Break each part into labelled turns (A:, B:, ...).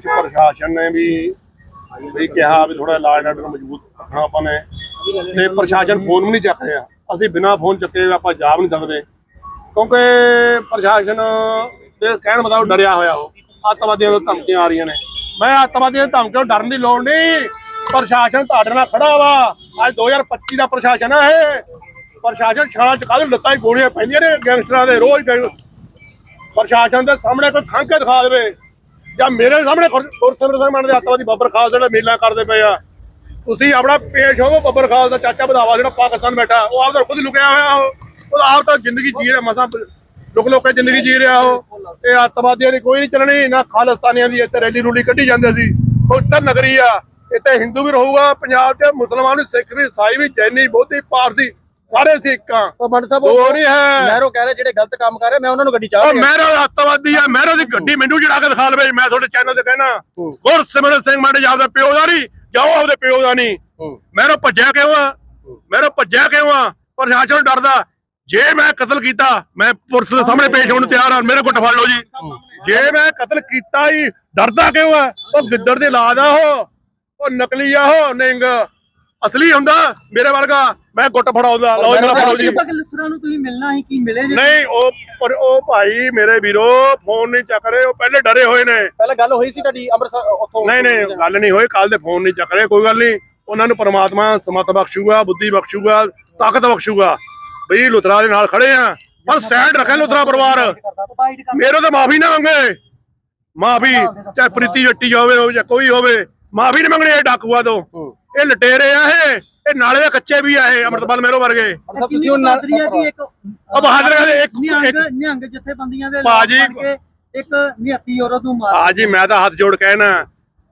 A: ਕੁਝ ਪ੍ਰਸ਼ਾਸਨ ਨੇ ਵੀ ਵੀ ਕਿਹਾ ਵੀ ਥੋੜਾ ਲਾਅ ਐਂਡ ਆਰਡਰ ਮਜ਼ਬੂਤ ਰੱਖਣਾ ਆਪਾਂ ਨੇ। ਤੇ ਪ੍ਰਸ਼ਾਸਨ ਫੋਨ ਵੀ ਨਹੀਂ ਚੱਕ ਰਿਹਾ। ਅਸੀਂ ਬਿਨਾਂ ਫੋਨ ਚੱਕੇ ਆਪਾਂ ਜਾ ਵੀ ਨਹੀਂ ਸਕਦੇ। ਕਿਉਂਕਿ ਪ੍ਰਸ਼ਾਸਨ ਦੇ ਕਹਿਣ ਮੁਤਾਬਕ ਡਰਿਆ ਹੋਇਆ ਉਹ। ਅੱਤਵਾਦੀਆਂ ਤੋਂ ਧਮਕੀਆਂ ਆ ਰਹੀਆਂ ਨੇ। ਮੈਂ ਅੱਤਵਾਦੀਆਂ ਦੀ ਧਮਕੀਆਂ ਤੋਂ ਡਰਨ ਦੀ ਲੋੜ ਨਹੀਂ। ਪ੍ਰਸ਼ਾਸਨ ਤੁਹਾਡੇ ਨਾਲ ਖੜਾ ਵਾ। ਅੱਜ 2025 ਦਾ ਪ੍ਰਸ਼ਾਸਨ ਆ ਇਹ। ਪ੍ਰਸ਼ਾਸਨ ਛਾਲਾ ਚ ਕਾਹਦੇ ਲੱਤਾਂ ਹੀ ਗੋਲੀਆਂ ਪੈਂਦੀਆਂ ਨੇ ਗੈਂਗਸਟਰਾਂ ਦੇ ਰੋਜ਼ ਪ੍ਰਸ਼ਾਸਨ ਦੇ ਸਾਹਮਣੇ ਕੋਈ ਖੰਘ ਦਿਖਾ ਦੇਵੇ। ਜਾਂ ਮੇਰੇ ਸਾਹਮਣੇ ਗੁਰਸਿਮਰ ਸਿੰਘ ਮਾਨ ਦੇ ਅੱਤਵਾਦੀ ਬੱਬਰ ਖਾਲਸਾ ਜਿਹੜੇ ਮੇਲਾ ਕਰਦੇ ਪਏ ਆ। ਤੁਸੀਂ ਆਪਣਾ ਪੇਸ਼ ਹੋਵੋ ਬੱਬਰ ਖਾਲਸਾ, ਚਾਚਾ ਬਧਾਵਾ ਜਿਹੜਾ ਪਾਕਿਸਤਾਨ ਬੈਠਾ, ਉਹ ਆਪਦਾ ਖੁਦ ਲੁਕਿਆ ਹੋਇਆ ਉਹ। ਆਪ ਤਾਂ ਜ਼ਿੰਦਗੀ ਜੀ ਰਿਹਾ, ਮਸਾਂ ਲੁਕ ਲੁਕ ਜ਼ਿੰਦਗੀ ਜੀ ਰਿਹਾ ਉਹ। ਇਹ ਅੱਤਵਾਦੀਆਂ ਦੀ ਕੋਈ ਨਹੀਂ ਚੱਲਣੀ, ਨਾ ਖਾਲਿਸਤਾਨੀਆਂ ਦੀ ਇੱਥੇ ਰੈਲੀ ਰੂਲੀ ਕੱਢੀ ਜਾਂਦੇ ਸੀ। ਉਹ ਪਵਿੱਤਰ ਨਗਰੀ ਆ, ਇੱਥੇ ਹਿੰਦੂ ਵੀ ਰਹੂਗਾ, ਪੰਜਾਬ 'ਚ ਮੁਸਲਮਾਨ ਵੀ, ਸਿੱਖ ਵੀ ਈਸਾਈ ਵੀ, ਜੈਨੀ, ਬੋਧੀ, ਪਾਰਸੀ ਸਾਰੇ ਸਿੱਖਾਂ।
B: ਉਹ ਮੰਡ ਸਾਹਿਬ
A: ਦੋ ਨਹੀਂ ਹੈ।
B: ਮਹਿਰੋ ਕਹਿ ਰਹੇ ਜਿਹੜੇ ਗਲਤ ਕੰਮ ਕਰ ਰਹੇ ਮੈਂ ਉਹਨਾਂ ਨੂੰ ਗੱਡੀ ਚਾਹ
A: ਉਹ ਮਹਿਰੋ ਅੱਤਵਾਦੀ ਆ ਮਹਿਰੋ ਦੀ ਗੱਡੀ ਮੈਨੂੰ ਜਿਹੜਾ ਕੇ ਦਿਖਾ ਲਵੇ ਮੈਂ ਤੁਹਾਡੇ ਚੈਨਲ ਤੇ ਕਹਿਣਾ। ਗੁਰਸਿਮਰਨ ਸਿੰਘ ਮਾਡੇ ਆਪਦਾ ਪਿਓ ਦਾ ਨਹੀਂ ਜਾਓ ਆਪਦੇ ਪਿਓ ਦਾ ਨਹੀਂ। ਮਹਿਰੋ ਭੱਜਿਆ ਕਿਉਂ ਆ? ਮਹਿਰੋ ਭੱਜਿਆ ਕਿਉਂ ਆ? ਪ੍ਰਸ਼ਾਸਨ ਡਰਦਾ। ਜੇ ਮੈਂ ਕਤਲ ਕੀਤਾ ਮੈਂ ਪੁਲਿਸ ਦੇ ਸਾਹਮਣੇ ਪੇਸ਼ ਹੋਣ ਨੂੰ ਤਿਆਰ ਆ ਮੇਰੇ ਕੋਲ ਫੜ ਲਓ ਜੀ। ਜੇ ਮੈਂ ਕਤਲ ਕੀਤਾ ਹੀ ਡਰਦਾ ਕਿਉਂ ਆ? ਉਹ ਗਿੱਦੜ ਦੇ ਲਾਦ ਉਹ ਉਹ ਨਕਲੀ ਆ ਉਹ ਨਿੰਗ। ਅਸਲੀ ਹੁੰਦਾ ਮੇਰੇ ਵਰਗਾ। ਮੈਂ ਗੁੱਟ ਫੜਾਉਂਦਾ ਲਓ ਜੀ ਮੇਰਾ ਫੜਾਓ ਜੀ।
C: ਲਿਸਟਰਾਂ ਨੂੰ ਤੁਸੀਂ ਮਿਲਣਾ ਸੀ ਕੀ ਮਿਲੇ ਜੀ?
A: ਨਹੀਂ ਉਹ ਪਰ ਉਹ ਭਾਈ ਮੇਰੇ ਵੀਰੋ ਫੋਨ ਨਹੀਂ ਚੱਕ ਰਹੇ ਉਹ ਪਹਿਲੇ ਡਰੇ ਹੋਏ ਨੇ।
B: ਪਹਿਲਾਂ ਗੱਲ ਹੋਈ ਸੀ ਤੁਹਾਡੀ ਅੰਮ੍ਰਿਤਸਰ ਉੱਥੋਂ
A: ਨਹੀਂ ਨਹੀਂ ਗੱਲ ਨਹੀਂ ਹੋਈ ਕੱਲ ਦੇ ਫੋਨ ਨਹੀਂ ਚੱਕ ਰਹੇ ਕੋਈ ਗੱਲ ਨਹੀਂ। ਉਹਨਾਂ ਨੂੰ ਪ੍ਰਮਾਤਮਾ ਸਮਤ ਬਖਸ਼ੂਗਾ ਬੁੱਧੀ ਬਖਸ਼ੂਗਾ ਤਾਕਤ ਬਖਸ਼ੂਗਾ। ਬਈ ਲੁਤਰਾ ਦੇ ਨਾਲ ਖੜੇ ਆ। ਪਰ ਸਟੈਂਡ ਰੱਖੇ ਲੁਤਰਾ ਪਰਿਵਾਰ। ਮੇਰੇ ਤੋਂ ਮਾਫੀ ਨਾ ਮੰਗੇ। ਮਾਫੀ ਚਾਹੇ ਪ੍ਰੀਤੀ ਜੱਟੀ ਹੋਵੇ ਹੋਵੇ ਜਾਂ ਕੋਈ ਹੋਵੇ ਮਾਫੀ ਨਹੀਂ ਮੰਗਣੀ ਇਹ ਡਾਕੂਆ ਤੋਂ। ਇਹ ਲਟੇਰੇ ਆ ਇਹ। ਇਹ ਨਾਲੇ ਦੇ ਕੱਚੇ ਵੀ ਆ ਇਹ ਅੰਮ੍ਰਿਤਪਾਲ ਮੇਰੋ ਵਰਗੇ।
B: ਸਾਹਿਬ ਤੁਸੀਂ ਉਹ ਨਾਲ
C: ਬਹਾਦਰੀ ਹੈ ਕਿ ਇੱਕ ਨਿਹੰਗ
A: ਇੱਕ
C: ਨਿਹੰਗ ਜਥੇਬੰਦੀਆਂ ਦੇ
A: ਭਾਜੀ-
C: ਇੱਕ ਨਿਹੱਤੀ ਔਰਤ ਨੂੰ ਮਾਰ
A: ਆ ਜੀ ਮੈਂ ਤਾਂ ਹੱਥ ਜੋੜ ਕਹਿਣਾ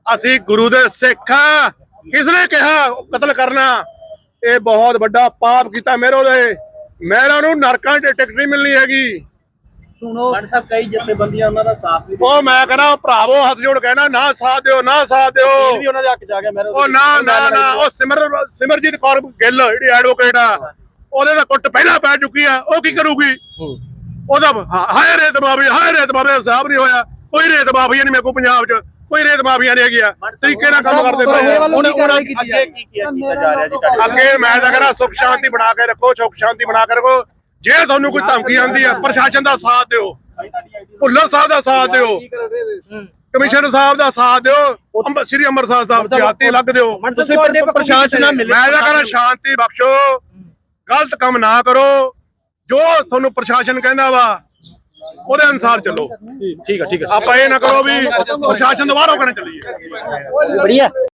A: ਅਸੀਂ ਗੁਰੂ ਦੇ ਸਿੱਖ ਆ। ਕਿਸ ਨੇ ਕਿਹਾ ਕਤਲ ਕਰਨਾ? ਇਹ ਬਹੁਤ ਵੱਡਾ ਪਾਪ ਕੀਤਾ ਮੇਰੋ ਦੇ ਮੇਰਾ ਨੂੰ ਨਰਕਾਂ 'ਚ ਟਿਕਟ ਨਹੀਂ ਮਿਲਣੀ ਹੈਗੀ।
C: ਸੁਣੋ
B: ਮੰਡ ਸਾਹਿਬ ਕਈ ਜਥੇਬੰਦੀਆਂ ਉਹਨਾਂ ਦਾ ਸਾਥ ਵੀ
A: ਉਹ ਮੈਂ ਕਹਿੰਦਾ ਭਰਾਵੋ ਹੱਥ ਜੋੜ ਕਹਿਣਾ ਨਾ ਸਾਥ ਦਿਓ ਨਾ ਸਾਥ ਦਿਓ।
B: ਵੀ ਉਹਨਾਂ ਦੇ ਹੱਕ ਜਾ ਗਿਆ ਮਹਿਰੋ
A: ਉਹ ਨਾ ਨਾ ਨਾ ਉਹ ਸਿਮਰ ਸਿਮਰਜੀਤ ਕੌਰ ਗਿੱਲ ਜਿਹੜੀ ਐਡਵੋਕੇਟ ਆ ਉਹਦੇ ਦਾ ਕੁੱਟ ਪਹਿਲਾਂ ਪੈ ਚੁੱਕੀ ਆ ਉਹ ਕੀ ਕਰੂਗੀ? ਉਹਦਾ ਹਾਏ ਰੇਤ ਮਾਫੀ ਹਾਏ ਰੇਤ ਮਾਫੀ ਦਾ ਹਿਸਾਬ ਨਹੀਂ ਹੋਇਆ। ਕੋਈ ਰੇਤ ਮਾਫੀਆ ਨਹੀਂ ਮੇਰੇ ਕੋਲ ਪੰਜਾਬ 'ਚ ਕੋਈ ਰੇਤ ਮਾਫੀਆ ਨਹੀਂ ਹੈਗੀ ਆ ਤਰੀਕੇ ਨਾਲ ਕੰਮ ਕਰਦੇ ਪਏ ਆ।
B: ਹੁਣ ਉਹਨਾਂ ਅੱਗੇ ਕੀ ਕੀਤਾ ਕੀਤਾ ਜਾ ਰਿਹਾ ਜੀ ਤੁਹਾਡੇ
A: ਅੱਗੇ ਮੈਂ ਤਾਂ ਕਹਿੰਦਾ ਸੁਖ ਸ਼ਾਂਤੀ ਬਣਾ ਕੇ ਰੱਖੋ ਸੁਖ ਸ਼ਾਂਤੀ ਬਣਾ ਕੇ ਰੱਖੋ। ਜੇ ਤੁਹਾਨੂੰ ਕੋਈ ਧਮਕੀ ਆਂਦੀ ਆ ਪ੍ਰਸ਼ਾਸਨ ਦਾ ਸਾਥ ਦਿਓ। ਭੁੱਲਰ ਸਾਹਿਬ ਦਾ ਸਾਥ ਦਿਓ। ਕਮਿਸ਼ਨਰ ਸਾਹਿਬ ਦਾ ਸਾਥ ਦਿਓ। ਸ੍ਰੀ ਅੰਮ੍ਰਿਤਸਰ ਸਾਹਿਬ ਸਿਆਤੀ ਲੱਗ ਦਿਓ।
B: ਤੁਸੀਂ ਪ੍ਰਸ਼ਾਸਨ ਨਾਲ ਮਿਲੇ।
A: ਮੈਂ ਤਾਂ ਕਹਿੰਦਾ ਸ਼ਾਂਤੀ ਬਖਸ਼ੋ। ਗਲਤ ਕੰਮ ਨਾ ਕਰੋ। ਜੋ ਤੁਹਾਨੂੰ ਪ੍ਰਸ਼ਾਸਨ ਕਹਿੰਦਾ ਵਾ ਉਹਦੇ ਅਨੁਸਾਰ ਚੱਲੋ।
B: ਠੀਕ ਹੈ ਠੀਕ ਹੈ
A: ਆਪਾਂ ਇਹ ਨਾ ਕਰੋ ਵੀ ਪ੍ਰਸ਼ਾਸਨ ਦੁਬਾਰਾ ਕਰਨ ਚੱਲੀਏ।
B: ਬੜੀਆ